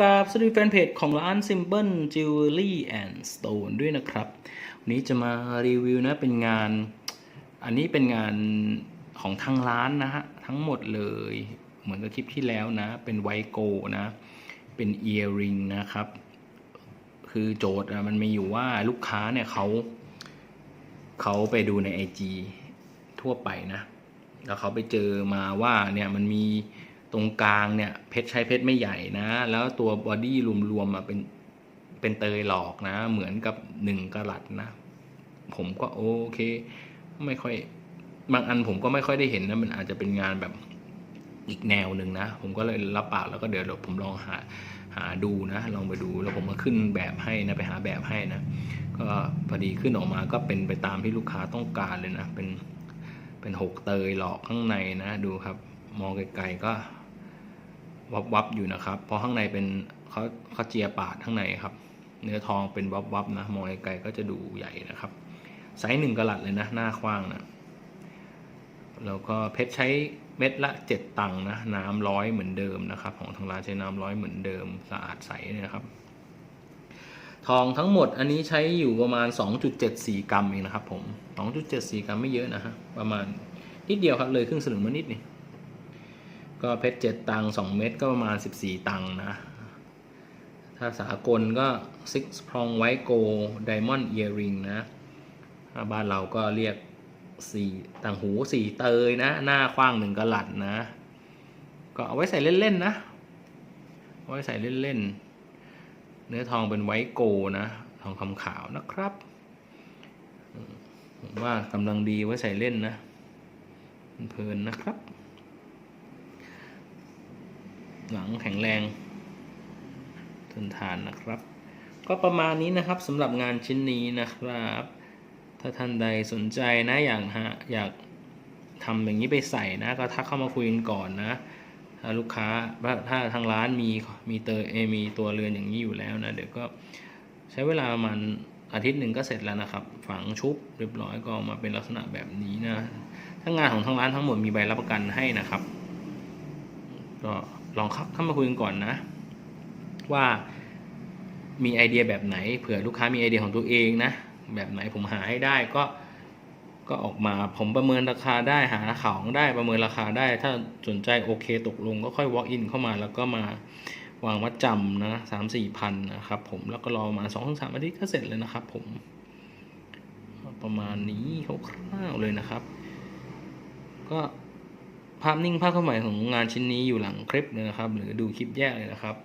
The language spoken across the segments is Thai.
กับสตรีแฟนเพจของร้าน Simple Jewelry and Stone ด้วยนะครับ วันนี้จะมารีวิวนะ เป็นงาน อันนี้เป็นงานของทางร้านนะฮะ ทั้งหมดเลย เหมือนกับคลิปที่แล้วนะ เป็นไวโกนะ เป็นเอียริงนะครับ คือโจทย์มันมีอยู่ว่าลูกค้าเนี่ยเขาเขาไปดูใน IG ทั่วไปนะ แล้วเขาไปเจอมาว่าเนี่ยมันมี ตรงกลางเนี่ยเพชรใช้เพชรไม่ใหญ่นะ แล้วตัวบอดี้รวมๆมาเป็นเป็นเตยหลอกนะ เหมือนกับหนึ่งกะลัดนะ ผมก็โอเค ไม่ค่อยบางอันผมก็ไม่ค่อยได้เห็นนะ มันอาจจะเป็นงานแบบอีกแนวหนึ่งนะ ผมก็เลยรับปากแล้วก็เดี๋ยวเดี๋ยวผมลองหาหาดูนะ ลองไปดูแล้วผมก็ขึ้นแบบให้นะไปหาแบบให้นะ ก็พอดีขึ้นออกมาก็เป็นไปตามที่ลูกค้าต้องการเลยนะ เป็นเป็นหกเตยหลอกข้างในนะ ดูครับ มองไกลๆก็ วับวับอยู่นะครับ เพราะข้างในเป็นเขาเขาเจียปาดข้างในครับ เนื้อทองเป็นวับวับนะ มองไกลๆก็จะดูใหญ่นะครับ ไซส์หนึ่งกะลัดเลยนะ หน้ากว้างนะ แล้วก็เพชรใช้เม็ดละเจ็ดตังค์นะ น้ำร้อยเหมือนเดิมนะครับ ของทางร้านใช้น้ำร้อยเหมือนเดิม สะอาดใสเนี่ยนะครับ ทองทั้งหมดอันนี้ใช้อยู่ประมาณ 2.74 กรัมเองนะครับ ผม 2.74 กรัมไม่เยอะนะฮะ ประมาณนิดเดียวครับเลยครึ่งสลึงมานิดนี่ ก็เพชร7ตังค์2เม็ดก็ประมาณ14ตังนะ ถ้าสากลก็ Six Prong White Gold Diamond Earring นะถ้าบ้านเราก็เรียกสี่ต่างหูสี่เตยนะ หน้าคว้างหนึ่งกะหลัดนะ ก็เอาไว้ใส่เล่น ๆ นะเอาไว้ใส่เล่น ๆ เนื้อทองเป็นไวโกลนะ ทองคำขาวนะครับผมว่ากำลังดีไว้ใส่เล่นนะเพลินนะครับ หลังแข็งแรงทนทานนะครับ ก็ประมาณนี้นะครับสำหรับงานชิ้นนี้นะครับ ถ้าท่านใดสนใจนะอยากฮะอยากทำอย่างนี้ไปใส่นะก็ทักเข้ามาคุยกันก่อนนะถ้าลูกค้าถ้าทางร้านมีมีเตอร์เอมีตัวเรือนอย่างนี้อยู่แล้วนะเดี๋ยวก็ใช้เวลาประมันอาทิตย์หนึ่งก็เสร็จแล้วนะครับ ฝังชุบเรียบร้อยก็ออกมาเป็นลักษณะแบบนี้นะถ้างานของทางร้านทั้งหมดมีใบรับประกันให้นะครับ ก็ ลองเข้าขามาคุยกันก่อนนะ ว่ามีไอเดียแบบไหนเผื่อลูกค้ามีไอเดียของตัวเองนะแบบไหนผมหาให้ได้ก็ก็ออกมาผมประเมินราคาได้หาของได้ประเมินราคาได้ ถ้าสนใจโอเคตกลงก็ค่อย walk in เข้ามาแล้วก็มาวางวัดจำนะสามสี่พันนะครับผมแล้วก็รอมาสองถึงสามอาทิตย์ก็เสร็จเลยนะครับผม ประมาณนี้คร่าวๆเลยนะครับ ก็ ภาพนิ่งภาพเคลื่อนไหวของงานชิ้นนี้อยู่หลังคลิปเลยนะครับ หรือดูคลิปแยกเลยนะครับ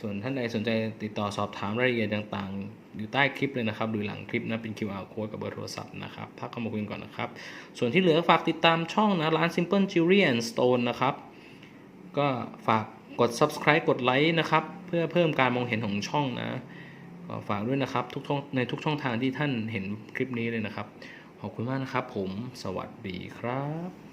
ส่วนท่านใดสนใจติดต่อสอบถามรายละเอียดต่างๆ อยู่ใต้คลิปเลยนะครับ หรือหลังคลิปนะเป็น QR code กับเบอร์โทรศัพท์นะครับทักเข้ามาคุยกันก่อนนะครับ ส่วนที่เหลือฝากติดตามช่องนะร้าน Simple Jewelry and Stone นะครับ ก็ฝากกด subscribe กดไลค์นะครับ เพื่อเพิ่มการมองเห็นของช่องนะก็ฝากด้วยนะครับทุกช่องในทุกช่องทางที่ท่านเห็นคลิปนี้เลยนะครับ ขอบคุณมากนะครับผม สวัสดีครับ